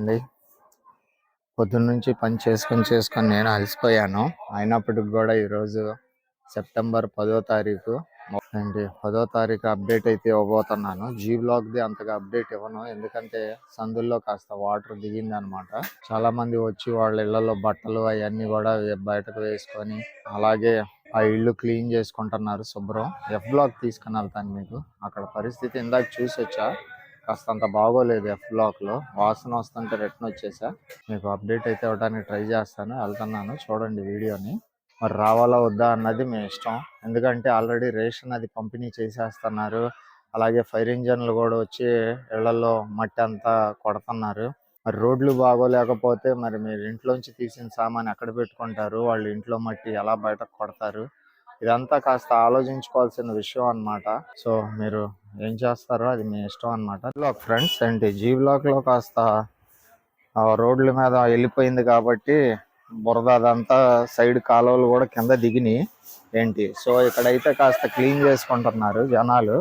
అండి పొద్దున్న నుంచి పని చేసుకొని చేసుకొని నేను అలసిపోయాను. అయినప్పటికి కూడా ఈరోజు సెప్టెంబర్ పదో తారీఖు. అండి పదో తారీఖు అప్డేట్ అయితే ఇవ్వబోతున్నాను. జీ బ్లాక్ది అంతగా అప్డేట్ ఇవ్వను. ఎందుకంటే సందుల్లో కాస్త వాటర్ దిగింది అనమాట చాలా మంది వచ్చి వాళ్ళ ఇళ్ళలో బట్టలు అవన్నీ కూడా బయటకు వేసుకొని అలాగే ఆ ఇల్లు క్లీన్ చేసుకుంటున్నారు. శుభ్రం. ఎఫ్ బ్లాక్ తీసుకుని వెళ్తాను మీకు. అక్కడ పరిస్థితి ఇందాక చూసి వచ్చా కాస్త అంత బాగోలేదు ఎఫ్ బ్లాక్లో. వాసన వస్తుంటే రిటర్న్ వచ్చేసా. మీకు అప్డేట్ అయితే ఇవ్వడానికి ట్రై చేస్తాను. వెళ్తున్నాను. చూడండి వీడియోని. మరి రావాలా వద్దా అన్నది మీ ఇష్టం. ఎందుకంటే ఆల్రెడీ రేషన్ అది పంపిణీ చేసేస్తున్నారు. అలాగే ఫైర్ ఇంజన్లు కూడా వచ్చి ఇళ్ళలో మట్టి అంతా కొడుతున్నారు. మరి రోడ్లు బాగోలేకపోతే మరి మీరు ఇంట్లోంచి తీసిన సామాన్ ఎక్కడ పెట్టుకుంటారు? వాళ్ళు ఇంట్లో మట్టి ఎలా బయటకు కొడతారు? ఇదంతా కాస్త ఆలోచించుకోవాల్సిన విషయం అన్నమాట. సో మీరు ఏం చేస్తారో అది మీ ఇష్టం అనమాట బ్లాక్ ఫ్రెండ్స్ ఏంటి? జీ బ్లాక్లో కాస్త రోడ్ల మీద వెళ్ళిపోయింది కాబట్టి బురద అదంతా సైడ్ కాలువలు కూడా కింద దిగినాయి. ఏంటి? సో ఇక్కడైతే కాస్త క్లీన్ చేసుకుంటున్నారు జనాలు.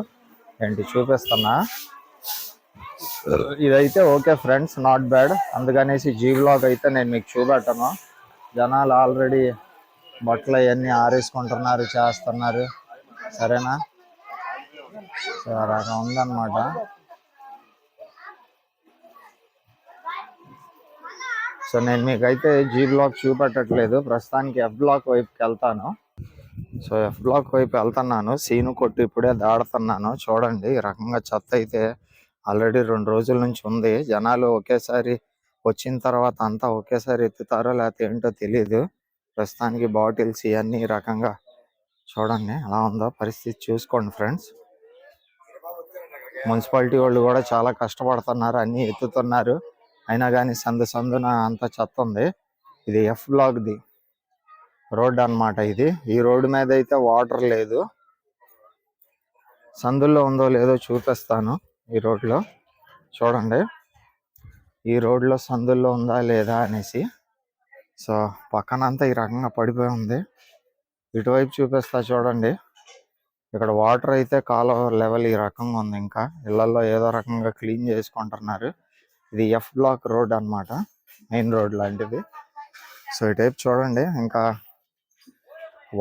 ఏంటి? చూపిస్తున్నా. ఇదైతే ఓకే ఫ్రెండ్స్ నాట్ బ్యాడ్ అందుకనేసి జీ బ్లాగ్ అయితే నేను మీకు చూపెట్టను. జనాలు ఆల్రెడీ బట్టలు అవన్నీ ఆరేసుకుంటున్నారు చేస్తున్నారు. సరేనా? సో రకం ఉందన్నమాట. సో నేను మీకైతే జీ బ్లాక్ చూపెట్టట్లేదు. ప్రస్తుతానికి ఎఫ్ బ్లాక్ వైపుకి వెళ్తాను. సో ఎఫ్ బ్లాక్ వైపు వెళ్తున్నాను. సీను కొట్టు ఇప్పుడే దాడుతున్నాను. చూడండి ఈ రకంగా చెత్త అయితే ఆల్రెడీ రెండు రోజుల నుంచి ఉంది. జనాలు ఒకేసారి వచ్చిన తర్వాత అంతా ఒకేసారి ఎత్తుతారో లేకపోతే ఏంటో తెలియదు ప్రస్తుతానికి బాటిల్స్ ఇవన్నీ రకంగా చూడండి ఎలా ఉందో పరిస్థితి చూసుకోండి ఫ్రెండ్స్. మున్సిపాలిటీ వాళ్ళు కూడా చాలా కష్టపడుతున్నారు అన్ని ఎత్తుతున్నారు. అయినా కానీ సందు సందున అంత చెత్త ఉంది. ఇది ఎఫ్ బ్లాక్ది రోడ్ అన్నమాట ఇది. ఈ రోడ్డు మీద అయితే వాటర్ లేదు. సందుల్లో ఉందో లేదో చూపిస్తాను ఈ రోడ్లో. చూడండి. ఈ రోడ్లో సందుల్లో ఉందా లేదా అనేసి. సో పక్కనంతా ఈ రకంగా పడిపోయి ఉంది. ఇటువైపు చూపిస్తా చూడండి. ఇక్కడ వాటర్ అయితే కాలువ లెవెల్ ఈ రకంగా ఉంది ఇంకా. ఇళ్ళలో ఏదో రకంగా క్లీన్ చేసుకుంటున్నారు. ఇది ఎఫ్ బ్లాక్ రోడ్ అన్నమాట. మెయిన్ రోడ్ లాంటిది. సో ఇటువైపు చూడండి. ఇంకా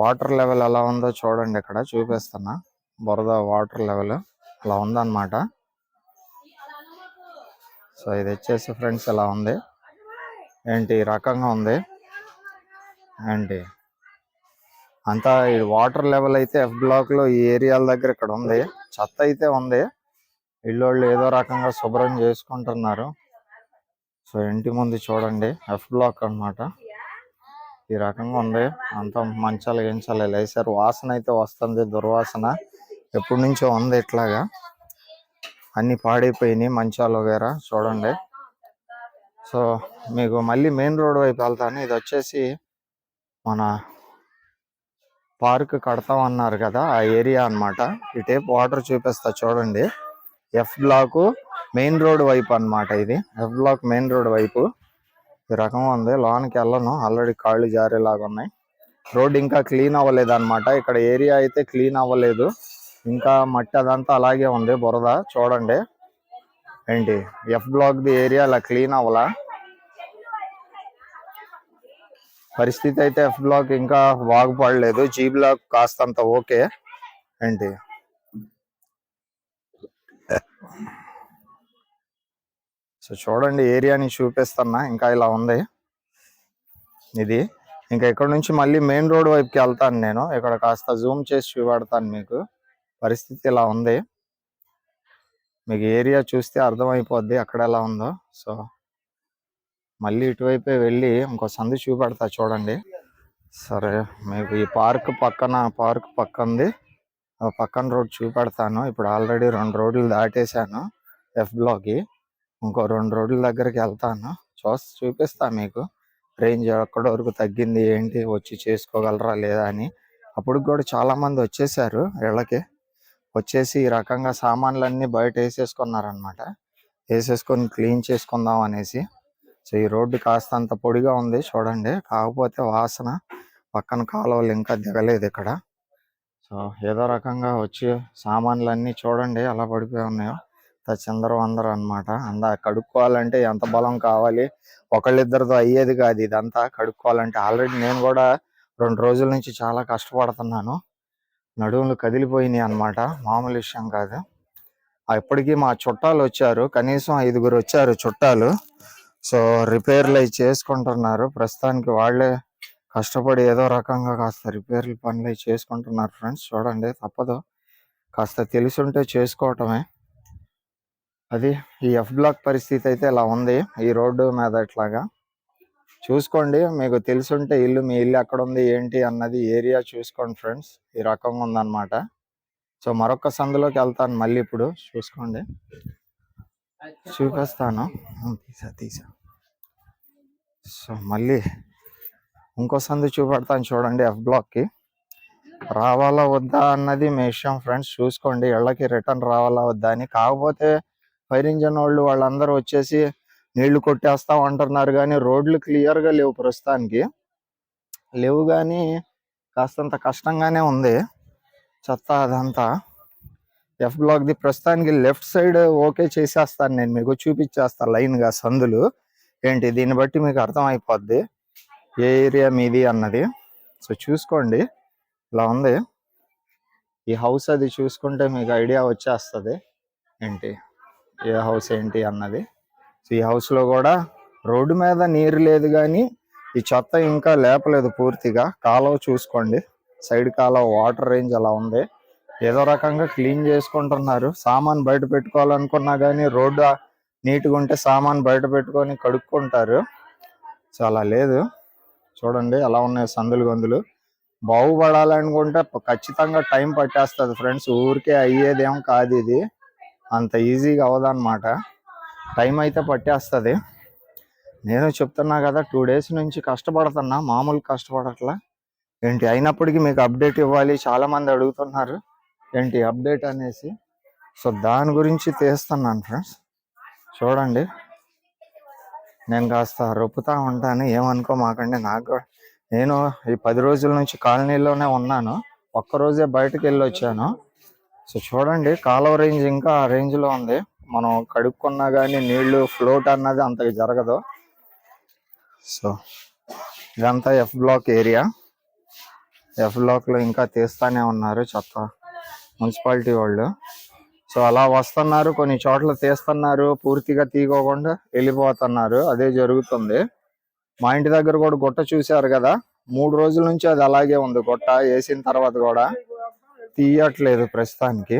వాటర్ లెవెల్ ఎలా ఉందో చూడండి ఇక్కడ. చూపిస్తున్నా. బురద వాటర్ లెవెల్ అలా ఉందన్నమాట. సో ఇది వచ్చేసి ఫ్రెండ్స్ ఇలా ఉంది. ఏంటి ఈ రకంగా ఉంది? ఏంటి? అంతా ఈ వాటర్ లెవెల్ అయితే ఎఫ్ బ్లాక్లో ఈ ఏరియాల దగ్గర ఇక్కడ ఉంది. చెత్త అయితే ఉంది. ఇళ్ళోళ్ళు ఏదో రకంగా శుభ్రం చేసుకుంటున్నారు. సో ఇంటి ముందు చూడండి. ఎఫ్ బ్లాక్ అన్నమాట. ఈ రకంగా ఉంది. అంతా మంచాలు గించాలి లేసారు వాసన అయితే వస్తుంది. దుర్వాసన ఎప్పటి నుంచో ఉంది ఇట్లాగా. అన్ని పాడైపోయినాయి మంచాలు వేరా. చూడండి. సో మీకు మళ్ళీ మెయిన్ రోడ్ వైపు వెళ్తాను. ఇది వచ్చేసి మన పార్క్ కడతాం అన్నారు కదా ఆ ఏరియా అన్నమాట. ఇటేపు వాటర్ చూపిస్తా చూడండి. ఎఫ్ బ్లాక్ మెయిన్ రోడ్ వైపు అన్నమాట ఇది. ఎఫ్ బ్లాక్ మెయిన్ రోడ్ వైపు. ఈ రకం ఉంది. లోనికి వెళ్ళను. ఆల్రెడీ కాళ్ళు జారేలాగా ఉన్నాయి. రోడ్ ఇంకా క్లీన్ అవ్వలేదు అనమాట ఇక్కడ ఏరియా అయితే క్లీన్ అవ్వలేదు. ఇంకా మట్టి అదంతా అలాగే ఉంది బురద. చూడండి. ఏంటి? ఎఫ్ బ్లాక్ ది ఏరియా అలా క్లీన్ అవ్వలా? పరిస్థితి అయితే ఎఫ్ బ్లాక్ ఇంకా బాగుపడలేదు. జీ బ్లాక్ కాస్తంత ఓకే ఏంటి? సో చూడండి ఏరియాని చూపిస్తున్నా. ఇంకా ఇలా ఉంది. ఇది. ఇంకా ఇక్కడ నుంచి మళ్ళీ మెయిన్ రోడ్ వైపుకి వెళ్తాను నేను. ఇక్కడ కాస్త జూమ్ చేసి చూపెడతాను మీకు. పరిస్థితి ఇలా ఉంది. మీకు ఏరియా చూస్తే అర్థమైపోద్ది అక్కడ ఎలా ఉందో. సో మళ్ళీ ఇటువైపే వెళ్ళి ఇంకో సందు చూపెడతా చూడండి. సరే మీకు ఈ పార్క్ పక్కన పార్క్ పక్కంది. ఆ పక్కన రోడ్ చూపెడతాను. ఇప్పుడు ఆల్రెడీ రెండు రోడ్లు దాటేశాను ఎఫ్ బ్లాక్కి. ఇంకో రెండు రోడ్ల దగ్గరికి వెళ్తాను. చూసి చూపిస్తా మీకు. రేంజ్ ఎక్కడ వరకు తగ్గింది ఏంటి వచ్చి చేసుకోగలరా లేదా అని. అప్పుడు కూడా చాలామంది వచ్చేసారు ఇళ్ళకి. వచ్చేసి ఈ రకంగా సామాన్లన్నీ బయట వేసేసుకున్నారనమాట వేసేసుకొని క్లీన్ చేసుకుందాం అనేసి. సో ఈ రోడ్డు కాస్త అంత పొడిగా ఉంది చూడండి. కాకపోతే వాసన పక్కన కాలువలు ఇంకా దిగలేదు ఇక్కడ. సో ఏదో రకంగా వచ్చి సామాన్లన్నీ చూడండి ఎలా పడిపోయి ఉన్నాయో. అంత చిందరం అందరూ అనమాట అందా కడుక్కోవాలంటే ఎంత బలం కావాలి? ఒకళ్ళిద్దరితో అయ్యేది కాదు ఇదంతా. కడుక్కోవాలంటే ఆల్రెడీ నేను కూడా రెండు రోజుల నుంచి చాలా కష్టపడుతున్నాను. నడుములు కదిలిపోయినాయి అన్నమాట. మామూలు విషయం కాదు. ఇప్పటికీ మా చుట్టాలు వచ్చారు. కనీసం ఐదుగురు వచ్చారు చుట్టాలు. సో రిపేర్లు అవి చేసుకుంటున్నారు. ప్రస్తుతానికి వాళ్ళే కష్టపడి ఏదో రకంగా కాస్త రిపేర్లు పనులు అవి చేసుకుంటున్నారు ఫ్రెండ్స్. చూడండి తప్పదు. కాస్త తెలుసుంటే చేసుకోవటమే. అది ఈ ఎఫ్ బ్లాక్ పరిస్థితి అయితే ఇలా ఉంది. ఈ రోడ్డు మీద ఇట్లాగా. చూసుకోండి మీకు తెలుసుంటే ఇల్లు మీ ఇల్లు ఎక్కడ ఉంది ఏంటి అన్నది ఏరియా చూసుకోండి ఫ్రెండ్స్. ఈ రకంగా ఉందన్నమాట. సో మరొక సందులోకి వెళ్తాను మళ్ళీ ఇప్పుడు. చూసుకోండి. చూపిస్తాను. తీసా తీసా. సో మళ్ళీ ఇంకో సందు చూపెడతాను చూడండి ఎఫ్ బ్లాక్కి రావాలా వద్దా అన్నది మీ ఇష్టం ఫ్రెండ్స్. చూసుకోండి ఇళ్ళకి రిటర్న్ రావాలా వద్దా అని. కాకపోతే ఫైర్ ఇంజన్ వాళ్ళు వాళ్ళందరూ వచ్చేసి నీళ్ళు కొట్టేస్తాం అంటున్నారు కానీ రోడ్లు క్లియర్గా లేవు ప్రస్తుతానికి. లేవు కానీ కాస్తంత కష్టంగానే ఉంది చెత్త అదంతా. ఎఫ్ బ్లాక్ది ప్రస్తుతానికి లెఫ్ట్ సైడ్ ఓకే చేసేస్తాను నేను మీకు చూపించేస్తాను లైన్గా సందులు. ఏంటి? దీన్ని బట్టి మీకు అర్థం ఏ ఏరియా మీది అన్నది. సో చూసుకోండి. ఇలా ఉంది. ఈ హౌస్ అది చూసుకుంటే మీకు ఐడియా వచ్చేస్తుంది. ఏంటి? ఏ హౌస్ ఏంటి అన్నది. సో ఈ హౌస్లో లో కూడా రోడ్డు మీద నీరు లేదు కానీ ఈ చెత్త ఇంకా లేపలేదు పూర్తిగా. కాలువ చూసుకోండి. సైడ్ కాలువ వాటర్ రేంజ్ అలా ఉంది. ఏదో రకంగా క్లీన్ చేసుకుంటున్నారు. సామాన్ బయట పెట్టుకోవాలనుకున్నా కానీ రోడ్డు నీట్గా ఉంటే సామాన్ బయట పెట్టుకొని కడుక్కుంటారు. సో అలా లేదు. చూడండి ఎలా ఉన్నాయి సందులు గందులు. బాగుపడాలనుకుంటే ఖచ్చితంగా టైం పట్టేస్తుంది. ఫ్రెండ్స్ ఊరికే అయ్యేదేం కాదు ఇది. అంత ఈజీగా అవదన్నమాట టైం అయితే పట్టేస్తుంది. నేను చెప్తున్నా కదా టూ డేస్ నుంచి కష్టపడుతున్నా మామూలు కష్టపడట్లా. ఏంటి అయినప్పటికీ మీకు అప్డేట్ ఇవ్వాలి చాలామంది అడుగుతున్నారు. ఏంటి అప్డేట్ అనేసి. సో దాని గురించి తీస్తున్నాను ఫ్రెండ్స్ చూడండి. నేను కాస్త రొప్పుతా ఉంటాను ఏమనుకో మాకండి. నాకు నేను ఈ పది రోజుల నుంచి కాలనీలోనే ఉన్నాను. ఒక్క రోజే బయటకు వెళ్ళి వచ్చాను సో చూడండి కాలువ రేంజ్ ఇంకా ఆ రేంజ్లో ఉంది. మనం కడుక్కున్నా కానీ నీళ్ళు ఫ్లోట్ అన్నది అంతగా జరగదు. సో ఇదంతా ఎఫ్ బ్లాక్ ఏరియా ఎఫ్ బ్లాక్లో ఇంకా తీస్తానే ఉన్నారు చెత్త మున్సిపాలిటీ వాళ్ళు. సో అలా వస్తున్నారు కొన్ని చోట్ల తీస్తున్నారు పూర్తిగా తీయకోకుండా వెళ్ళిపోతున్నారు. అదే జరుగుతుంది. మా ఇంటి దగ్గర కూడా గుట్ట చూశారు కదా. మూడు రోజుల నుంచి అది అలాగే ఉంది గుట్ట. వేసిన తర్వాత కూడా తీయట్లేదు ప్రస్తుతానికి.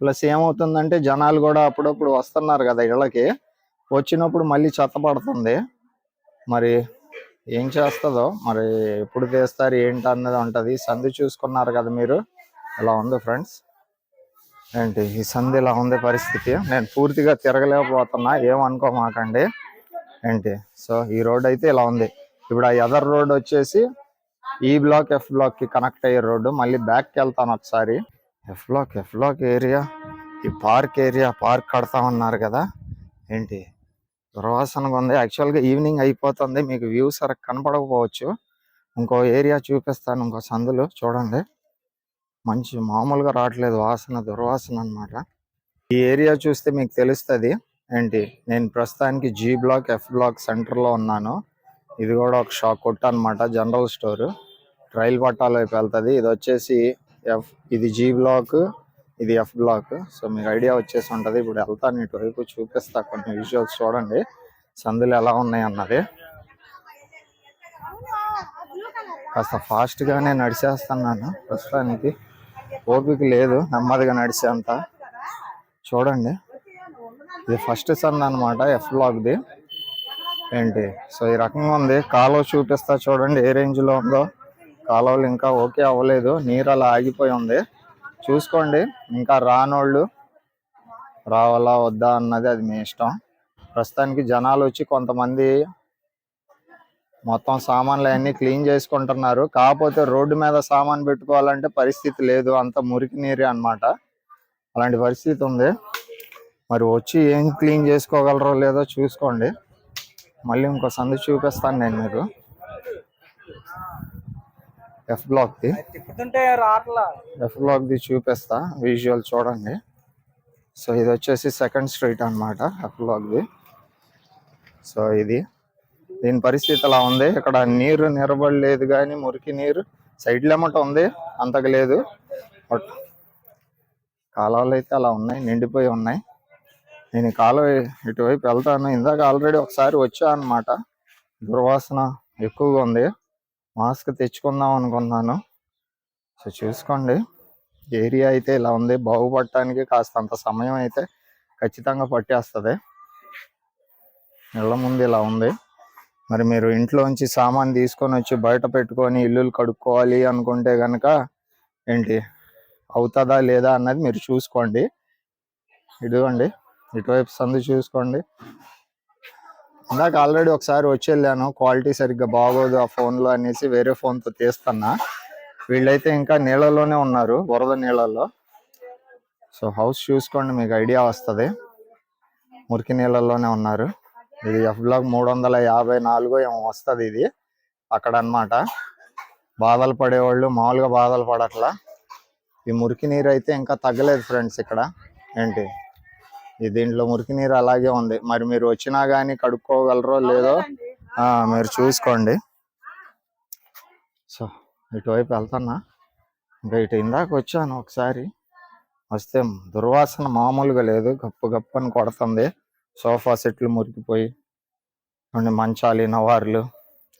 ప్లస్ ఏమవుతుందంటే జనాలు కూడా అప్పుడప్పుడు వస్తున్నారు కదా ఇళ్ళకి. వచ్చినప్పుడు మళ్ళీ చెత్త పడుతుంది. మరి ఏం చేస్తుందో మరి ఎప్పుడు తీస్తారు ఏంటి అన్నది ఉంటుంది. సంధి చూసుకున్నారు కదా మీరు. ఇలా ఉంది ఫ్రెండ్స్? ఏంటి ఈ సంధి ఇలా ఉంది పరిస్థితి? నేను పూర్తిగా తిరగలేకపోతున్నా ఏమనుకోమాకండి. ఏంటి? సో ఈ రోడ్ అయితే ఇలా ఉంది. ఇప్పుడు ఆ ఎదర్ రోడ్ వచ్చేసి ఈ బ్లాక్ ఎఫ్ బ్లాక్కి కనెక్ట్ అయ్యే రోడ్డు. మళ్ళీ బ్యాక్కి వెళ్తాను ఒకసారి. F block F block area ఈ పార్క్ ఏరియా పార్క్ కడతా ఉన్నారు కదా. ఏంటి? దుర్వాసనగా ఉంది. యాక్చువల్గా ఈవినింగ్ అయిపోతుంది. మీకు వ్యూ సరిగ్గా కనపడకపోవచ్చు. ఇంకో ఏరియా చూపిస్తాను. ఇంకో సందులు చూడండి. మంచి మామూలుగా రావట్లేదు. వాసన దుర్వాసన అన్నమాట. ఈ ఏరియా చూస్తే మీకు తెలుస్తుంది. ఏంటి? నేను ప్రస్తుతానికి జీ బ్లాక్ ఎఫ్ బ్లాక్ సెంటర్లో ఉన్నాను. ఇది కూడా ఒక షాక్ కొట్టు అనమాట జనరల్ స్టోర్ రైలు పట్టాలోకి వెళ్తుంది. ఇది వచ్చేసి ఎఫ్ ఇది జీ బ్లాక్ ఇది ఎఫ్ బ్లాక్ సో మీకు ఐడియా వచ్చేసి ఉంటుంది. ఇప్పుడు వెళ్తాను ఇటువైపు చూపిస్తా కొన్ని విజువల్స్ చూడండి. సందులు ఎలా ఉన్నాయి అన్నది. కాస్త ఫాస్ట్గానే నడిచేస్తున్నాను. ప్రస్తుతానికి ఓపిక లేదు నెమ్మదిగా నడిచేంత. చూడండి. ఇది ఫస్ట్ సంద్ అనమాట ఎఫ్ బ్లాక్ ది. ఏంటి? సో ఈ రకంగా ఉంది. కాలువ చూపిస్తా చూడండి ఏ రేంజ్లో ఉందో. కాలువలు ఇంకా ఓకే అవ్వలేదు. నీరు అలా ఆగిపోయి ఉంది. చూసుకోండి. ఇంకా రానోళ్ళు రావాలా వద్దా అన్నది అది మీ ఇష్టం. ప్రస్తుతానికి జనాలు వచ్చి కొంతమంది మొత్తం సామాన్లు అన్నీ క్లీన్ చేసుకుంటున్నారు. కాకపోతే రోడ్డు మీద సామాన్ పెట్టుకోవాలంటే పరిస్థితి లేదు. అంత మురికి నీరే అన్నమాట. అలాంటి పరిస్థితి ఉంది. మరి వచ్చి ఏం క్లీన్ చేసుకోగలరో లేదో చూసుకోండి. మళ్ళీ ఇంకో సందు చూపిస్తాను నేను మీకు. ఎఫ్ బ్లాక్ ది. ఎఫ్ బ్లాక్ ది చూపిస్తా విజువల్ చూడండి. సో ఇది వచ్చేసి సెకండ్ స్ట్రీట్ అనమాట అక్లాగ్ది సో ఇది. దీని పరిస్థితి అలా ఉంది. ఇక్కడ నీరు నిలబడలేదు కానీ మురికి నీరు సైడ్ లెమట ఉంది? అంతకు లేదు. బట్ కాలువలు అయితే అలా ఉన్నాయి నిండిపోయి ఉన్నాయి. నేను కాలువ ఇటువైపు వెళ్తాను. ఇందాక ఆల్రెడీ ఒకసారి వచ్చా అనమాట దుర్వాసన ఎక్కువగా ఉంది. మాస్క్ తెచ్చుకుందాం అనుకున్నాను. సో చూసుకోండి. ఏరియా అయితే ఇలా ఉంది. బాగుపడటానికి కాస్త అంత సమయం అయితే ఖచ్చితంగా పట్టేస్తుంది. ఇళ్ళ ముందు ఇలా ఉంది. మరి మీరు ఇంట్లోంచి సామాన్ తీసుకొని వచ్చి బయట పెట్టుకొని ఇల్లులు కడుక్కోవాలి అనుకుంటే కనుక ఏంటి అవుతుందా లేదా అన్నది మీరు చూసుకోండి. ఇదిగోండి. ఇటువైపు సందు చూసుకోండి. ఇందాక ఆల్రెడీ ఒకసారి వచ్చి వెళ్ళాను. క్వాలిటీ సరిగ్గా బాగోదు ఆ ఫోన్లో అనేసి వేరే ఫోన్తో తీస్తున్నా. వీళ్ళైతే ఇంకా నీళ్ళలోనే ఉన్నారు వరద నీళ్ళల్లో. సో హౌస్ చూసుకోండి మీకు ఐడియా వస్తుంది. మురికి నీళ్ళల్లోనే ఉన్నారు. ఇది ఎఫ్ బ్లాక్ మూడు వందల యాభై నాలుగు ఏమో వస్తుంది ఇది. అక్కడ అన్నమాట బాధలు పడేవాళ్ళు మామూలుగా బాధలు పడట్లా. ఈ మురికి నీరు అయితే ఇంకా తగ్గలేదు ఫ్రెండ్స్ ఇక్కడ. ఏంటి? దీంట్లో మురికి నీరు అలాగే ఉంది. మరి మీరు వచ్చినా కానీ కడుక్కోగలరో లేదో ఆ, మీరు చూసుకోండి. సో ఇటువైపు వెళ్తున్నా. ఇంకా ఇటు ఇందాక వచ్చాను ఒకసారి. వస్తే దుర్వాసన మామూలుగా లేదు. గప్పు గప్పు అని కొడుతుంది. సోఫా సెట్లు మురికిపోయి కొన్ని మంచాలు నవార్లు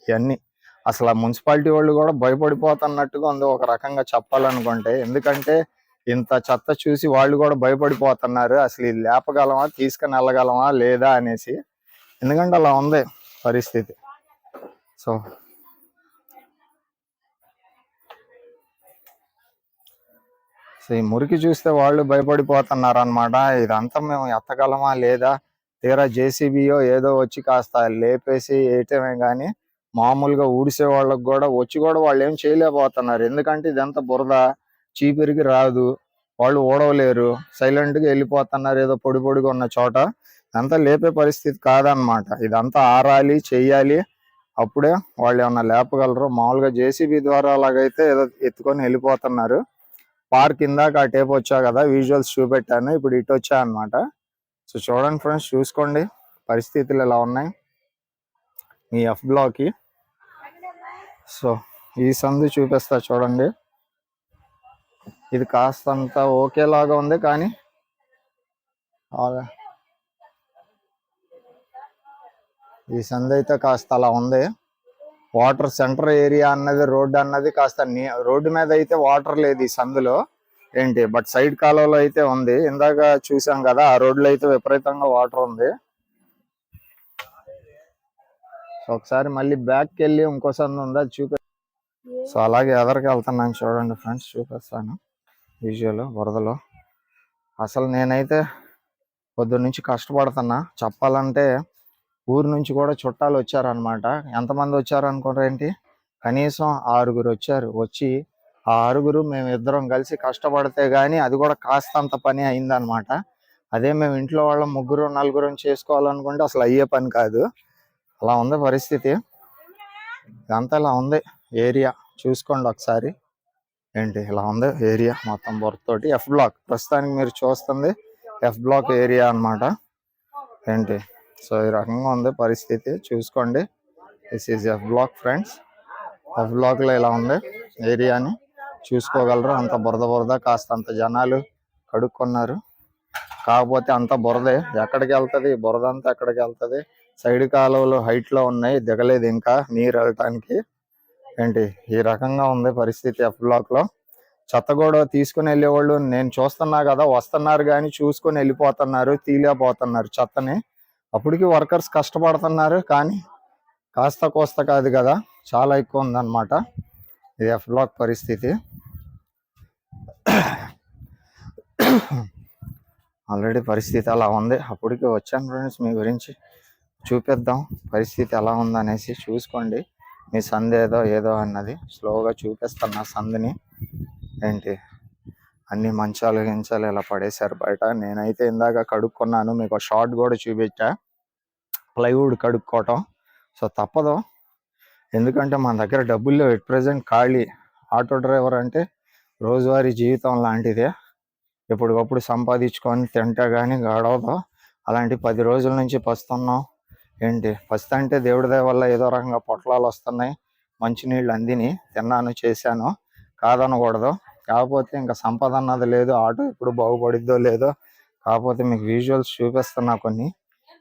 ఇవన్నీ. అసలు ఆ మున్సిపాలిటీ వాళ్ళు కూడా భయపడిపోతున్నట్టుగా ఉంది. ఒక రకంగా చెప్పాలనుకుంటే. ఎందుకంటే ఇంత చెత్త చూసి వాళ్ళు కూడా భయపడిపోతున్నారు. అసలు ఇది లేపగలమా? తీసుకుని వెళ్ళగలమా? లేదా? అనేసి. ఎందుకంటే అలా ఉంది పరిస్థితి. సో సో ఈ మురికి చూస్తే వాళ్ళు భయపడిపోతున్నారు అనమాట ఇదంతా మేము ఎత్తగలమా? లేదా? తీరా జేసీబీయో ఏదో వచ్చి కాస్త లేపేసి వేయటమే కానీ మామూలుగా ఊడిసే వాళ్ళకి కూడా వచ్చి కూడా వాళ్ళు ఏం చేయలేకపోతున్నారు. ఎందుకంటే ఇదంతా బురద. చీపిరికి రాదు. వాళ్ళు ఓడవలేరు. సైలెంట్గా వెళ్ళిపోతున్నారు. ఏదో పొడి పొడిగా ఉన్న చోట. అంతా లేపే పరిస్థితి కాదనమాట. ఇదంతా ఆరాలి చెయ్యాలి. అప్పుడే వాళ్ళు ఏమన్నా లేపగలరు మామూలుగా జేసీబీ ద్వారా అలాగైతే ఏదో ఎత్తుకొని వెళ్ళిపోతున్నారు. పార్క్ ఇందాక ఆ టేప్ వచ్చా కదా విజువల్స్ చూపెట్టాను. ఇప్పుడు ఇటు వచ్చా అనమాట. సో చూడండి ఫ్రెండ్స్ చూసుకోండి. పరిస్థితులు ఎలా ఉన్నాయి? మీ ఎఫ్ బ్లాక్కి. సో ఈ సందు చూపిస్తా చూడండి. ఇది కాస్తంత ఓకేలాగా ఉంది కానీ ఈ సంధి అయితే కాస్త అలా ఉంది. వాటర్ సెంటర్ ఏరియా అన్నది రోడ్డు అన్నది కాస్త నీ- రోడ్డు మీద అయితే వాటర్ లేదు ఈ సందులో. ఏంటి? బట్ సైడ్ కాలువలో అయితే ఉంది. ఇందాక చూసాం కదా ఆ రోడ్లో అయితే విపరీతంగా వాటర్ ఉంది. సో ఒకసారి మళ్ళీ బ్యాక్ వెళ్ళి ఇంకో సందు ఉంది? అది చూపి సో అలాగే ఎదరికి వెళ్తున్నాను చూడండి ఫ్రెండ్స్ చూపిస్తాను. విజువల్ వరదలో. అసలు నేనైతే పొద్దున్న నుంచి కష్టపడుతున్నా. చెప్పాలంటే ఊరు నుంచి కూడా చుట్టాలు వచ్చారనమాట ఎంతమంది వచ్చారు అనుకుంటారేంటి కనీసం ఆరుగురు వచ్చారు. వచ్చి ఆ ఆరుగురు మేము ఇద్దరం కలిసి కష్టపడితే కానీ అది కూడా కాస్తంత పని అయిందనమాట అదే మేము ఇంట్లో వాళ్ళం ముగ్గురు నలుగురు చేసుకోవాలనుకుంటే అసలు అయ్యే పని కాదు. అలా ఉంది పరిస్థితి. ఇదంతా ఇలా ఉంది. ఏరియా చూసుకోండి ఒకసారి. ఏంటి? ఇలా ఉంది. ఏరియా మొత్తం బొర్తోటి ఎఫ్ బ్లాక్ ప్రస్తుతానికి మీరు చూస్తుంది ఎఫ్ బ్లాక్ ఏరియా అన్నమాట. ఏంటి? సో ఈ రకంగా ఉంది పరిస్థితి. చూసుకోండి. This is F block friends F బ్లాక్లో ఇలా ఉంది ఏరియాని. చూసుకోగలరు. అంత బురద బురద కాస్త అంత జనాలు కడుక్కున్నారు. కాకపోతే అంత బురదే. ఎక్కడికి వెళ్తుంది? బురద అంతా ఎక్కడికి వెళ్తుంది? సైడ్ కాలువలు హైట్లో ఉన్నాయి. దిగలేదు ఇంకా. నీరు వెళ్ళటానికి. ఏంటి? ఈ రకంగా ఉంది పరిస్థితి ఎఫ్ బ్లాక్లో చెత్త కూడా తీసుకుని వెళ్ళేవాళ్ళు నేను చూస్తున్నా కదా వస్తున్నారు కానీ చూసుకొని వెళ్ళిపోతున్నారు తీలేకపోతున్నారు చెత్తని. అప్పటికి వర్కర్స్ కష్టపడుతున్నారు కానీ కాస్త కోస్త కాదు కదా చాలా ఎక్కువ ఉందన్నమాట ఇది ఎఫ్ బ్లాక్ పరిస్థితి. ఆల్రెడీ పరిస్థితి అలా ఉంది. అప్పటికి వచ్చాను ఫ్రెండ్స్ మీ గురించి చూపిద్దాం పరిస్థితి ఎలా ఉందనేసి చూసుకోండి. మీ సంధి ఏదో ఏదో అన్నది. స్లోగా చూపిస్తున్నా సందిని ఏంటి? అన్ని మంచాలు గించాలు ఇలా పడేశారు బయట. నేనైతే ఇందాక కడుక్కున్నాను. మీకు షార్ట్ కూడా చూపించా ప్లైవుడ్ కడుక్కోవటం. సో తప్పదు. ఎందుకంటే మన దగ్గర డబ్బులు ఎట్ ప్రజెంట్ ఖాళీ. ఆటో డ్రైవర్ అంటే రోజువారీ జీవితం లాంటిదే. ఎప్పటికప్పుడు సంపాదించుకొని తింటే కానీ గడవదు. అలాంటి పది రోజుల నుంచి పస్తున్నాం. ఏంటి? ఫస్ట్ అంటే దేవుడి దయ వల్ల ఏదో రకంగా పొట్లాలు వస్తున్నాయి. మంచినీళ్ళు అందిని తిన్నాను చేశాను. కాదనకూడదు. కాకపోతే ఇంకా సంపద అన్నది లేదు. ఆటో ఇప్పుడు బాగుపడిద్దో లేదో. కాకపోతే మీకు విజువల్స్ చూపిస్తున్నా కొన్ని.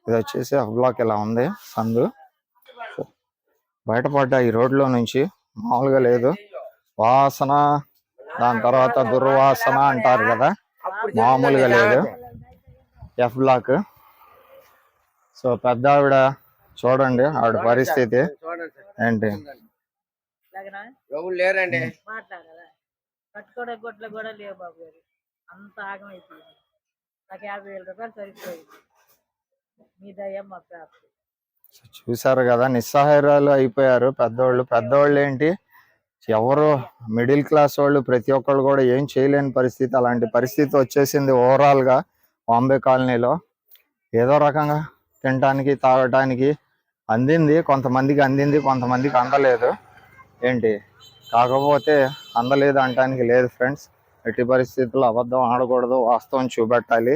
ఇది వచ్చేసి బ్లాక్ ఇలా ఉంది సందు. బయటపడ్డ ఈ రోడ్లో నుంచి. మామూలుగా లేదు. వాసన దాని తర్వాత దుర్వాసన అంటారు కదా. మామూలుగా లేదు. ఎఫ్ బ్లాక్ సో పెద్ద ఆవిడ చూడండి ఆవిడ పరిస్థితి ఏంటి? ఎవరు లేరండి. మాట్లాడాలా కట్టుకోవడం గొడ్లు కూడా లేవు బాబు గారు. అంత ఆగమైపోయింది నాకు యాభై వేల రూపాయలు సరిపోయింది. మీ దయ్యం మా ప్రాప్తి. చూసారు కదా నిస్సహాయరాలు అయిపోయారు పెద్దోళ్ళు. పెద్దోళ్ళు ఏంటి? ఎవరు మిడిల్ క్లాస్ వాళ్ళు ప్రతి ఒక్కళ్ళు కూడా ఏం చేయలేని పరిస్థితి. అలాంటి పరిస్థితి వచ్చేసింది ఓవరాల్గా బాంబే కాలనీలో. ఏదో రకంగా తినటానికి తాగటానికి అందింది. కొంతమందికి అందింది కొంతమందికి అందలేదు. ఏంటి? కాకపోతే అందలేదు అనటానికి లేదు ఫ్రెండ్స్. ఎట్టి పరిస్థితుల్లో అబద్ధం ఆడకూడదు. వాస్తవం చూపెట్టాలి.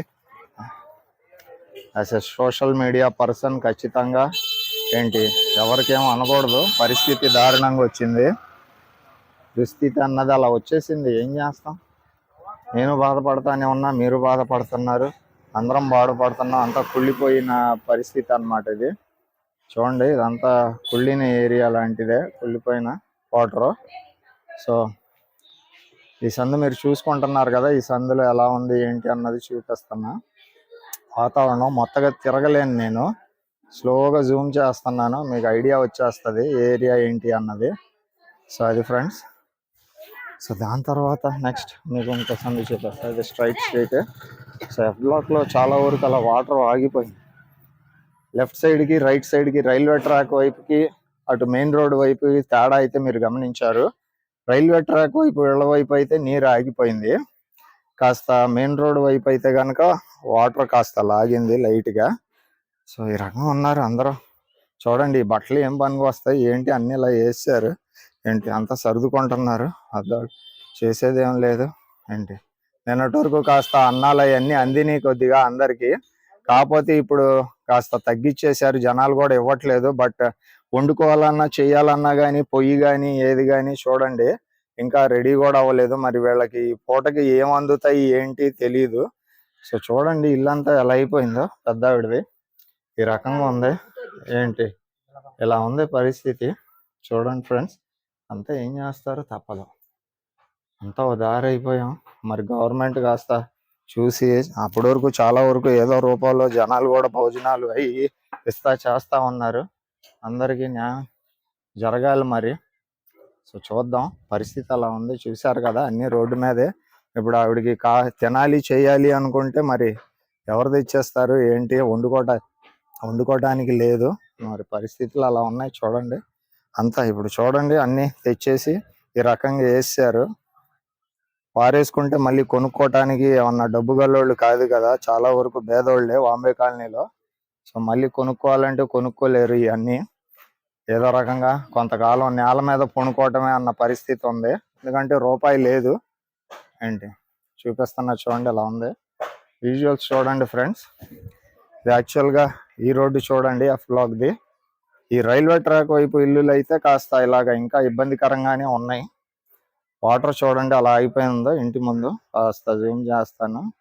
As a social media person ఖచ్చితంగా ఏంటి? ఎవరికేమో అనకూడదు. పరిస్థితి దారుణంగా వచ్చింది. దుస్థితి అన్నది అలా వచ్చేసింది. ఏం చేస్తాం? నేను బాధపడతానే ఉన్నా మీరు బాధపడుతున్నారు. అందరం బాధపడుతున్నాం అంతా కుళ్ళిపోయిన పరిస్థితి అన్నమాట ఇది. చూడండి ఇదంతా కుళ్ళిన ఏరియా లాంటిదే కుళ్ళిపోయిన వాటరు. సో ఈ సందు మీరు చూసుకుంటున్నారు కదా ఈ సందులో ఎలా ఉంది ఏంటి అన్నది చూపిస్తున్నా వాతావరణం మొత్తగా తిరగలేను నేను. స్లోగా జూమ్ చేస్తున్నాను మీకు ఐడియా వచ్చేస్తుంది ఏరియా ఏంటి అన్నది. సో అది ఫ్రెండ్స్. సో దాని తర్వాత నెక్స్ట్ మీకు ఇంకో సందు చూపిస్తాను ఇది స్ట్రైట్ స్ట్రైట్ సో ఎఫ్ బ్లాక్లో చాలా వరకు అలా వాటర్ ఆగిపోయింది. లెఫ్ట్ సైడ్కి రైట్ సైడ్కి రైల్వే ట్రాక్ వైపుకి అటు మెయిన్ రోడ్ వైపు తేడా అయితే మీరు గమనించారు. రైల్వే ట్రాక్ వైపు ఇళ్ళ వైపు అయితే నీరు ఆగిపోయింది. కాస్త మెయిన్ రోడ్ వైపు అయితే కనుక వాటర్ కాస్త లాగింది లైట్గా సో ఈ రకంగా ఉన్నారు అందరూ. చూడండి బట్టలు ఏం పనికి వస్తాయి ఏంటి అన్ని ఇలా వేసారు ఏంటి అంతా సర్దుకుంటున్నారు? అర్థం చేసేది ఏం లేదు. ఏంటి? నిన్నటి వరకు కాస్త అన్నాలు అవన్నీ అందినాయి కొద్దిగా అందరికి. కాకపోతే ఇప్పుడు కాస్త తగ్గించేశారు జనాలు కూడా ఇవ్వట్లేదు. బట్ వండుకోవాలన్నా చేయాలన్నా కానీ పొయ్యి కానీ ఏది కానీ చూడండి. ఇంకా రెడీ కూడా అవ్వలేదు. మరి వీళ్ళకి ఈ పూటకి ఏం అందుతాయి ఏంటి తెలియదు సో చూడండి ఇల్లంతా ఎలా అయిపోయిందో పెద్దావిడిది. ఈ రకంగా ఉంది. ఏంటి? ఇలా ఉంది పరిస్థితి. చూడండి ఫ్రెండ్స్ అంతా ఏం చేస్తారు తప్పదు. అంతా ఉదారైపోయాం. మరి గవర్నమెంట్ కాస్త చూసి అప్పటి వరకు చాలా వరకు ఏదో రూపంలో జనాలు కూడా భోజనాలు అయ్యి ఇస్తా చేస్తా ఉన్నారు. అందరికీ న్యాయం జరగాలి మరి. సో చూద్దాం. పరిస్థితి అలా ఉంది. చూశారు కదా అన్ని రోడ్డు మీదే. ఇప్పుడు ఆవిడకి కా తినాలి చేయాలి అనుకుంటే మరి ఎవరు తెచ్చేస్తారు ఏంటి? వండుకోట వండుకోవడానికి లేదు. మరి పరిస్థితులు అలా ఉన్నాయి. చూడండి. అంతా ఇప్పుడు చూడండి. అన్నీ తెచ్చేసి ఈ రకంగా వేసారు. పారేసుకుంటే మళ్ళీ కొనుక్కోవటానికి ఏమన్నా డబ్బు గల్లోళ్ళు కాదు కదా. చాలా వరకు పేదోళ్ళే వాంబే కాలనీలో. సో మళ్ళీ కొనుక్కోవాలంటే కొనుక్కోలేరు ఇవన్నీ. ఏదో రకంగా కొంతకాలం నేల మీద పొనుకోవటమే అన్న పరిస్థితి ఉంది. ఎందుకంటే రూపాయి లేదు. ఏంటి? చూపిస్తున్నా చూడండి ఎలా ఉంది. విజువల్స్ చూడండి ఫ్రెండ్స్. ఇది యాక్చువల్గా ఈ రోడ్డు చూడండి ఆ ఫ్లాగ్ది ఈ రైల్వే ట్రాక్ వైపు ఇల్లులు అయితే కాస్త ఇలాగ ఇంకా ఇబ్బందికరంగానే ఉన్నాయి. వాటర్ చూడండి అలా అయిపోయిందో ఇంటి ముందు. కాస్త జూమ్ చేస్తాను.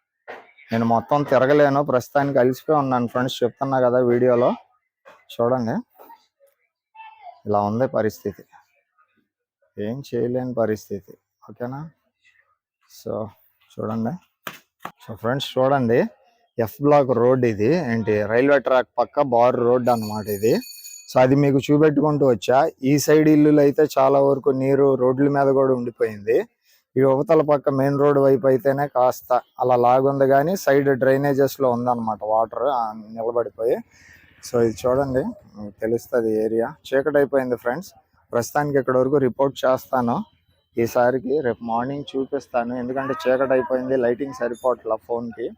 నేను మొత్తం తిరగలేను. ప్రస్తుతానికి అలిసిపోయి ఉన్నాను ఫ్రెండ్స్. చెప్తున్నా కదా వీడియోలో. చూడండి. ఇలా ఉంది పరిస్థితి. ఏం చేయలేని పరిస్థితి. ఓకేనా? సో చూడండి. సో ఫ్రెండ్స్ చూడండి. ఎఫ్ బ్లాక్ రోడ్ ఇది. ఏంటి? రైల్వే ట్రాక్ పక్క బార్ రోడ్ అన్నమాట ఇది. సో అది మీకు చూపెట్టుకుంటూ వచ్చా. ఈ సైడ్ ఇల్లులు అయితే చాలా వరకు నీరు రోడ్ల మీద కూడా ఉండిపోయింది. ఈ యువతల పక్క మెయిన్ రోడ్ వైపు అయితేనే కాస్త అలా లాగుంది కానీ సైడ్ డ్రైనేజెస్లో ఉందన్నమాట వాటర్ నిలబడిపోయి. సో ఇది చూడండి తెలుస్తుంది ఏరియా. చీకటి అయిపోయింది ఫ్రెండ్స్. ప్రస్తుతానికి ఇక్కడ వరకు రిపోర్ట్ చేస్తాను. ఈసారికి రేపు మార్నింగ్ చూపిస్తాను. ఎందుకంటే చీకటి అయిపోయింది లైటింగ్ సరిపోవట్ల ఫోన్కి.